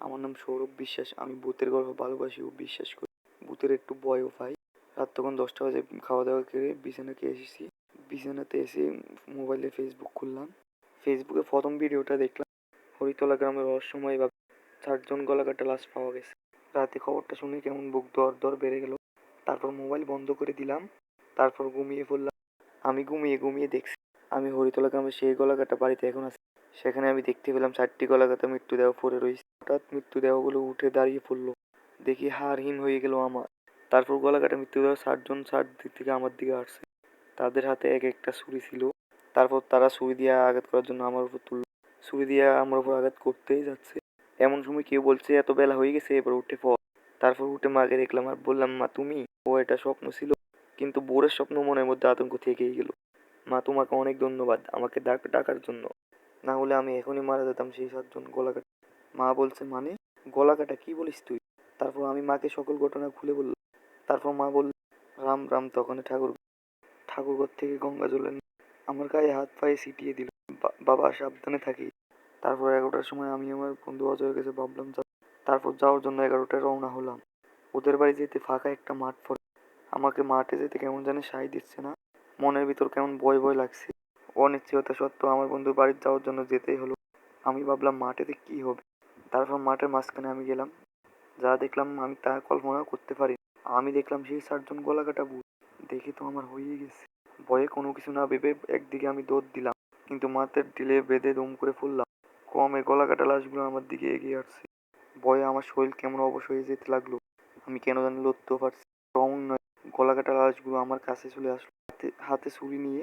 আমার নাম সৌরভ বিশ্বাস, আমি ভূতের গল্প ভালোবাসি ও বিশ্বাস করি। ভূতের একটু ভয়ও পাই। রাত তখন দশটা বাজে খাওয়া দাওয়া করে বিছানাকে এসেছি। বিছানাতে এসে মোবাইলে ফেসবুক খুললাম। ফেসবুকে প্রথম ভিডিওটা দেখলাম। হরিতলা গ্রামের রহস্যময় বা চারজন গলাকাটা লাশ পাওয়া গেছে। রাতে খবরটা শুনে কেমন বুক দর দর বেড়ে গেল। তারপর মোবাইল বন্ধ করে দিলাম। তারপর ঘুমিয়ে পড়লাম। আমি ঘুমিয়ে ঘুমিয়ে দেখছি। আমি হরিতলা গ্রামের সেই গলাকাটা বাড়িতে এখন আছি। সেখানে আমি দেখতে পেলাম চারটি গলাকাটা মৃত্যুদেহ পড়ে রয়েছে। হঠাৎ মৃত্যুদেহগুলো উঠে দাঁড়িয়ে পড়ল। দেখি হাড়হীন হয়ে গেল আমার। তারপর গলাকাটা মৃত্যুদেহ ষাটজন ষাট দিক থেকে আমার দিকে আসছে। তাদের হাতে এক একটা ছুরি ছিল। তারপর তারা ছুরি দিয়ে আঘাত করার জন্য আমার উপর তুলল। ছুরি দিয়ে আমার উপর আঘাত করতেই যাচ্ছে। এমন সময় কেউ বলছে, এত বেলা হয়ে গেছে, এবার উঠে পর তারপর উঠে মাকে দেখলাম আর বললাম, মা, তুমি? ও এটা স্বপ্ন ছিল, কিন্তু বোরের স্বপ্ন মনের মধ্যে আতঙ্ক থেকেই গেল। মা, তোমাকে অনেক ধন্যবাদ। আমাকে ডাক ডাকার জন্য। না হলে আমি এখনই মারা যেতাম সেই সাতজন গলা কাটা মা বলছে মানে? গলা কাটা কি বলিস তুই? তারপর আমি মাকে সকল ঘটনা খুলে বললাম। তারপর মা বলল, রাম রাম তখন ঠাকুর ঠাকুরঘর থেকে গঙ্গা জল এনে আমার গায়ে হাত পায়ে ছিটিয়ে দিল। বাবা, সাবধানে থাকি তারপর এগারোটার সময় আমি আমার বন্ধু অজয়ের কাছে ভাবলাম তারপর যাওয়ার জন্য এগারোটায় রওনা হলাম। ওদের বাড়ি যেতে ফাঁকা একটা মাঠ পড়ে। আমাকে মাঠে যেতে কেমন জানি সাই দিচ্ছে না। মনের ভিতর কেমন ভয় ভয় লাগছে। অনিশ্চয়তা সত্ত্বেও আমার বন্ধুর বাড়ি যাওয়ার জন্য যেতেই হলো। আমি ভাবলাম, মাঠেতে কি হবে? তারপর মাঠের মাঝখানে আমি গেলাম। যা দেখলাম আমি তা কল্পনা করতে পারি আমি দেখলাম সেই চারজন গলা কাটা ভূত দেখে তো আমার হয়ে গেছে। ভয়ে কোনো কিছু না ভেবে একদিকে আমি দৌড় দিলাম, কিন্তু মাথার ঢিলে বেঁধে দম করে ফুললাম কমে গলা কাটা লাশগুলো আমার দিকে এগিয়ে আসছে। ভয়ে আমার শরীর কেমন অবশ হয়ে যেতে লাগল। আমি কেন জানি লড়তেও পারছি রং নয় গলা কাটা লাশগুলো আমার কাছে চলে আসলো। হাতে হাতে ছুরি নিয়ে